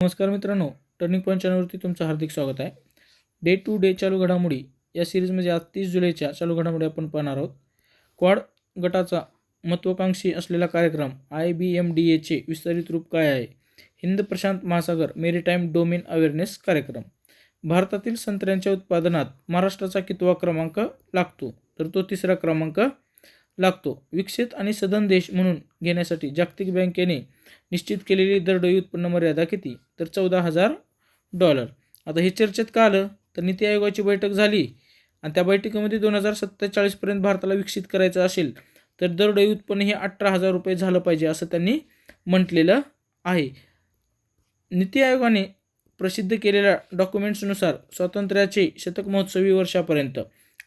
नमस्कार मित्रांनो turning point चॅनलवरती तुमचं हार्दिक स्वागत आहे. डे टू डे चालू घडामोडी या सिरीजमध्ये आज तीस जुलैच्या चालू घडामोडी आपण पाहणार आहोत. क्वाड गटाचा महत्त्वाकांक्षी असलेला कार्यक्रम आय बी एम डी एचे विस्तारित रूप काय आहे? हिंद प्रशांत महासागर मेरीटाईम डोमेन अवेअरनेस कार्यक्रम. भारतातील संत्र्यांच्या उत्पादनात महाराष्ट्राचा कितवा क्रमांक लागतो? तर तो तिसरा क्रमांक लागतो. विकसित आणि सदन देश म्हणून घेण्यासाठी जागतिक बँकेने निश्चित केलेली दरडोई उत्पन्न मर्यादा किती? तर चौदा हजार डॉलर. आता हे चर्चेत का आलं? तर नीती आयोगाची बैठक झाली. आणि त्या बैठकीमध्ये दोन हजार सत्तेचाळीसपर्यंत भारताला विकसित करायचं असेल तर दरडोई उत्पन्न हे अठरा हजार रुपये झालं पाहिजे असं त्यांनी म्हटलेलं आहे. नीती आयोगाने प्रसिद्ध केलेल्या डॉक्युमेंट्सनुसार स्वातंत्र्याचे शतक महोत्सवी वर्षापर्यंत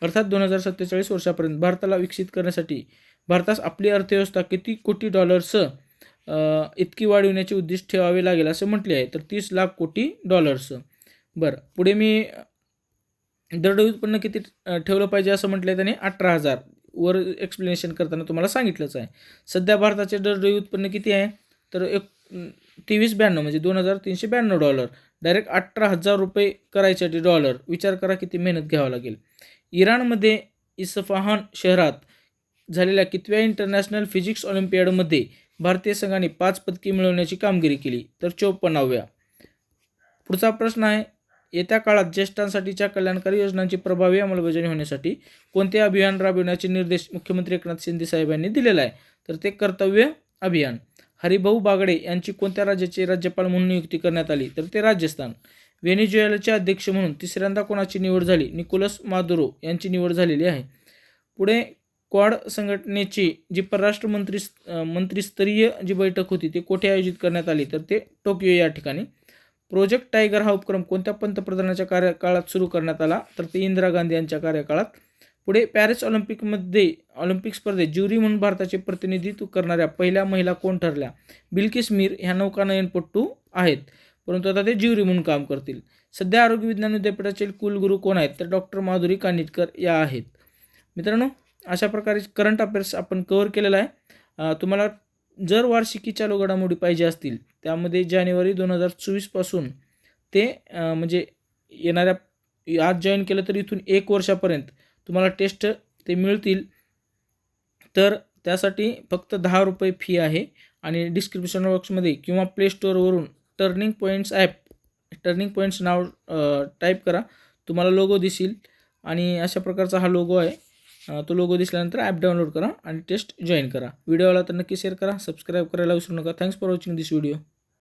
अर्थात दोन हजार सत्तेचाळीस वर्षापर्यंत भारताला विकसित करण्यासाठी भारतास आपली अर्थव्यवस्था किती कोटी डॉलर्स इतकी वाढविण्याचे उद्दिष्ट ठेवावे लागेल असे म्हटले आहे. तर तीस लाख कोटी डॉलर्स बरं पुढे मी दरडोई उत्पन्न किती ठेवलं पाहिजे असं म्हटलं आहे त्याने अठरा हजार. वर एक्सप्लेनेशन करताना तुम्हाला सांगितलंच आहे. सध्या भारताचे दरडोई उत्पन्न किती आहे? तर एक तेवीस ब्याण्णव म्हणजे दोन हजार तीनशे ब्याण्णव डॉलर डायरेक्ट अठरा हजार रुपये करायसाठी डॉलर विचार करा किती मेहनत घ्यावं लागेल. इराणमध्ये इसफहान शहरात झालेल्या कितव्या इंटरनॅशनल फिजिक्स ऑलिम्पियाडमध्ये भारतीय संघाने पाच पदके मिळवण्याची कामगिरी केली. तर चोपन्नाव्या. पुढचा प्रश्न आहे येत्या काळात ज्येष्ठांसाठीच्या कल्याणकारी योजनांची प्रभावी अंमलबजावणी होण्यासाठी कोणते अभियान राबविण्याचे निर्देश मुख्यमंत्री एकनाथ शिंदे साहेबांनी दिलेला आहे? तर ते कर्तव्य अभियान. हरिभाऊ बागडे यांची कोणत्या राज्याचे राज्यपाल म्हणून नियुक्ती करण्यात आली? तर ते राजस्थान. व्हेनेजुएलचे अध्यक्ष म्हणून तिसऱ्यांदा कोणाची निवड झाली? निकोलस मादुरो यांची निवड झालेली आहे. पुढे क्वाड संघटनेची जी परराष्ट्र मंत्री मंत्रीस्तरीय जी बैठक होती ती कोठे आयोजित करण्यात आली? तर ते टोकियो या ठिकाणी. प्रोजेक्ट टायगर हा उपक्रम कोणत्या पंतप्रधानाच्या कार्यकाळात सुरू करण्यात आला? तर ते इंदिरा गांधी यांच्या कार्यकाळात. पुढे पॅरिस ऑलिम्पिकमध्ये ऑलिम्पिक स्पर्धेत ज्युरी म्हणून भारताचे प्रतिनिधित्व करणाऱ्या पहिल्या महिला कोण ठरल्या? बिल्किस मीर ह्या नौकानयनपट्टू आहेत. परंतु आता ते ज्युरी म्हणून काम करतील. सध्या आरोग्य विज्ञान विद्यापीठाचे कुलगुरू कोण आहेत? तर डॉक्टर माधुरी कानिटकर या आहेत. मित्रांनो अशा प्रकारे करंट अफेअर्स आपण कव्हर केलेला आहे. तुम्हाला जर वार्षिकी चालू घडामोडी पाहिजे असतील त्यामध्ये जानेवारी दोन हजार चोवीसपासून ते म्हणजे येणाऱ्या आज जॉईन केलं तर इथून एक वर्षापर्यंत तुम्हाला टेस्ट ते मिळतील. तर त्यासाठी फक्त दहा रुपये फी आहे आणि डिस्क्रिप्शन बॉक्समध्ये किंवा play स्टोअरवरून turning points app turning points नाव टाईप करा. तुम्हाला लोगो दिसेल आणि अशा प्रकारचा हा लोगो आहे. तो लोगो दिसल्यानंतर ॲप डाउनलोड करा आणि टेस्ट जॉईन करा. व्हिडिओला तर नक्की शेअर करा सबस्क्राईब करायला विसरू नका. Thanks for watching this video